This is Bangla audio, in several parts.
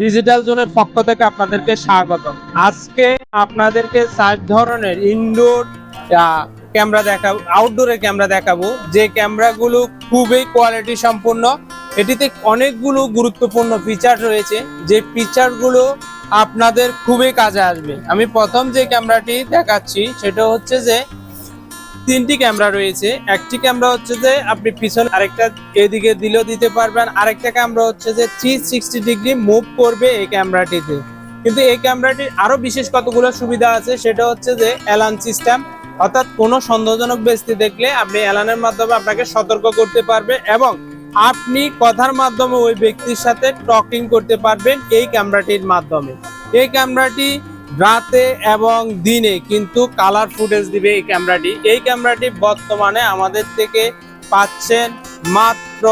ডিজিটাল জোনের পক্ষ থেকে আপনাদেরকে স্বাগত আজকে আপনাদেরকে চার ধরনের ইনডোর ক্যামেরা দেখাবো আউটডোরের ক্যামেরা দেখাবো। যে ক্যামেরাগুলো খুবই কোয়ালিটি সম্পূর্ণ। এটিতে অনেকগুলো গুরুত্বপূর্ণ ফিচার রয়েছে। যে ফিচারগুলো আপনাদের খুবই কাজে আসবে। আমি প্রথম যে ক্যামেরাটি দেখাচ্ছি, সেটা হচ্ছে যে তিনটি ক্যামেরা রয়েছে। একটি ক্যামেরা হচ্ছে যে আপনি পিছনে আরেকটা এদিকে দিলেও দিতে পারবেন। আরেকটা ক্যামেরা হচ্ছে যে থ্রি সিক্সটি ডিগ্রি মুভ করবে এই ক্যামেরাটিতে। কিন্তু এই ক্যামেরাটির আরও বিশেষ কতগুলো সুবিধা আছে, সেটা হচ্ছে যে অ্যালার্ম সিস্টেম অর্থাৎ কোনো সন্দেহজনক ব্যক্তি দেখলে আপনি অ্যালার্মের মাধ্যমে আপনাকে সতর্ক করতে পারবে এবং আপনি কথার মাধ্যমে ওই ব্যক্তির সাথে টকিং করতে পারবেন এই ক্যামেরাটির মাধ্যমে। এই ক্যামেরাটি রাতে এবং দিনে কিন্তু কালার ফুটেজ দিবে এই ক্যামেরাটি এই ক্যামেরাটি বর্তমানে আমাদের থেকে পাচ্ছেন মাত্র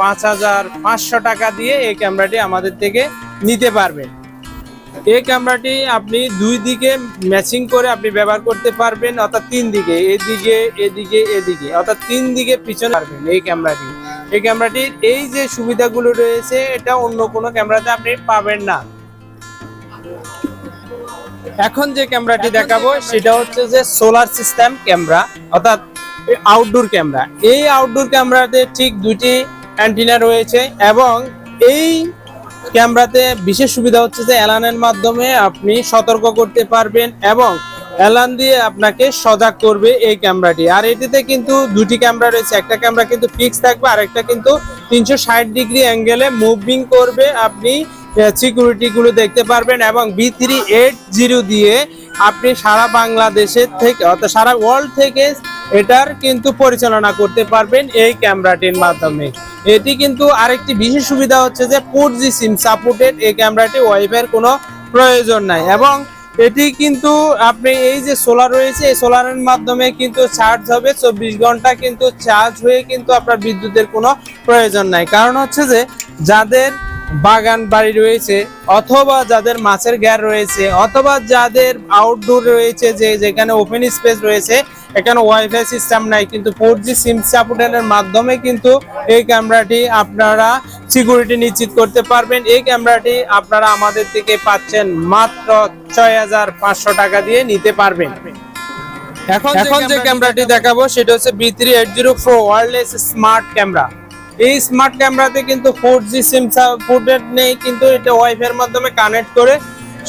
পাঁচ হাজার পাঁচশো টাকা দিয়ে এই ক্যামেরাটি আমাদের থেকে নিতে পারবেন। এই ক্যামেরাটি আপনি দুই দিকে ম্যাচিং করে আপনি ব্যবহার করতে পারবেন, অর্থাৎ তিন দিকে, এদিকে এদিকে এদিকে, অর্থাৎ তিন দিকে পিছনে পারবেন এই ক্যামেরাটি এই ক্যামেরাটির এই যে সুবিধাগুলো রয়েছে, এটা অন্য কোনো ক্যামেরাতে আপনি পাবেন না। এখন যে ক্যামেরাটি দেখাবো সেটা হচ্ছে যে সোলার সিস্টেম ক্যামেরা অর্থাৎ আউটডোর ক্যামেরা। এই আউটডোর ক্যামেরাতে ঠিক দুটি অ্যান্টিনা রয়েছে এবং এই ক্যামেরাতে বিশেষ সুবিধা হচ্ছে যে অ্যালানের মাধ্যমে আপনি সতর্ক করতে পারবেন এবং অ্যালান দিয়ে আপনাকে সজাগ করবে এই ক্যামেরাটি। আর এটিতে কিন্তু দুটি ক্যামেরা রয়েছে। একটা ক্যামেরা কিন্তু ফিক্স থাকবে আর একটা কিন্তু তিনশো ষাট ডিগ্রি অ্যাঙ্গেলে মুভিং করবে আপনি সিকিউরিটি গুলো দেখতে পারবেন এবং বি থ্রি এইট জিরো দিয়ে আপনি সারা বাংলাদেশের থেকে, অর্থাৎ সারা ওয়ার্ল্ড থেকে এটার কিন্তু পরিচালনা করতে পারবেন এই ক্যামেরাটির মাধ্যমে। এটি কিন্তু আরেকটি বিশেষ সুবিধা হচ্ছে যে ফোর জি সিম সাপোর্টেড এই ক্যামেরাটি ওয়াইফাইয়ের কোনো প্রয়োজন নাই এবং এটি কিন্তু আপনি এই যে সোলার রয়েছে, এই সোলারের মাধ্যমে কিন্তু চার্জ হবে, চব্বিশ ঘণ্টা কিন্তু চার্জ হয়ে কিন্তু আপনার বিদ্যুতের কোনো প্রয়োজন নাই। কারণ হচ্ছে যে যাদের বাগান বাড়ি রয়েছে অথবা যাদের মাছের গ্যার রয়েছে অথবা যাদের আউটডোর রয়েছে যে যেখানে ওপেন স্পেস রয়েছে এখানে ওয়াইফাই সিস্টেম নাই কিন্তু ফোর জি সিম সাপোর্টের মাধ্যমে কিন্তু এই ক্যামেরাটি আপনারা সিকিউরিটি নিশ্চিত করতে পারবেন। এই ক্যামেরাটি আপনারা আমাদের থেকে পাচ্ছেন মাত্র ছয় হাজার পাঁচশো টাকা দিয়ে নিতে পারবেন। এখন এখন যে ক্যামেরাটি দেখাবো সেটা হচ্ছে B three eight zero four wireless smart camera এই স্মার্ট ক্যামেরাতে কিন্তু ফোর জি সিম সাপোর্টেড নেই, কিন্তু এটা ওয়াইফাই মাধ্যমে কানেক্ট করে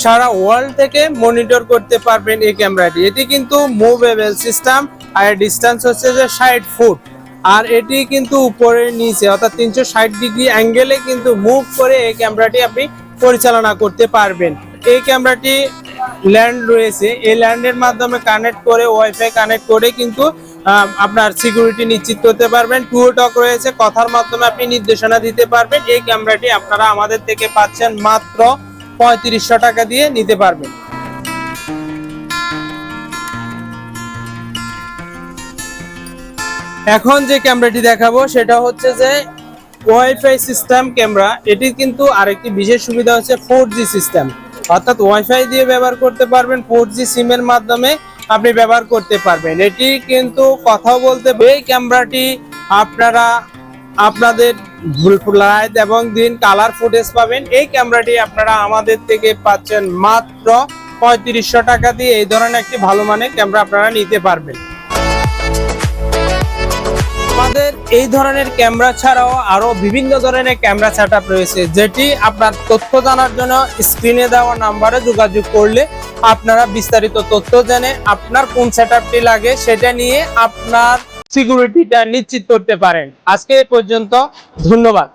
সারা ওয়ার্ল্ড থেকে মনিটর করতে পারবেন এই ক্যামেরাটি এটি কিন্তু মুভেবল সিস্টেম আর ডিস্টেন্স হচ্ছে যে ষাট ফুট। আর এটি কিন্তু উপরে নিচে, অর্থাৎ তিনশো ষাট ডিগ্রি অ্যাঙ্গেলে কিন্তু মুভ করে এই ক্যামেরাটি আপনি পরিচালনা করতে পারবেন। এই ক্যামেরাটি ল্যান্ড রয়েছে। এই ল্যান্ডের মাধ্যমে কানেক্ট করে ওয়াইফাই কানেক্ট করে কিন্তু আপনার সিকিউরিটি নিশ্চিত করতে পারবেন। টুও টক রয়েছে, কথার মাধ্যমে আপনি নির্দেশনা দিতে পারবেন। এই ক্যামেরাটি আপনারা আমাদের থেকে পাচ্ছেন মাত্র পঁয়ত্রিশশো টাকা দিয়ে নিতে পারবেন। এখন যে ক্যামেরাটি দেখাবো, সেটা হচ্ছে যে ওয়াইফাই সিস্টেম ক্যামেরা এটি কিন্তু আরেকটি বিশেষ সুবিধা হচ্ছে ফোর সিস্টেম অর্থাৎ ওয়াইফাই দিয়ে ব্যবহার করতে পারবেন ফোর জি সিমের মাধ্যমে। আপনি ব্যবহার করতে পারবেন। এটি কিন্তু কথা বলতে এই ক্যামেরাটি আপনারা আপনাদের লাইট এবং দিন কালার ফুটেজ পাবেন। এই ক্যামেরাটি আপনারা আমাদের থেকে পাচ্ছেন মাত্র পঁয়ত্রিশশো টাকা দিয়ে। এই ধরনের একটি ভালো মানের ক্যামেরা আপনারা নিতে পারবেন। আমাদের এই ধরনের ক্যামেরা ছাড়াও আরও বিভিন্ন ধরনের ক্যামেরা সেটআপ রয়েছে, যেটি আপনার তথ্য জানার জন্য স্ক্রিনে দেওয়া নাম্বারে যোগাযোগ করলে আপনারা বিস্তারিত তথ্য জেনে আপনার কোন সেট লাগে সেটা নিয়ে আপনার সিকিউরিটিটা নিশ্চিত করতে পারেন। আজকে এ পর্যন্ত, ধন্যবাদ।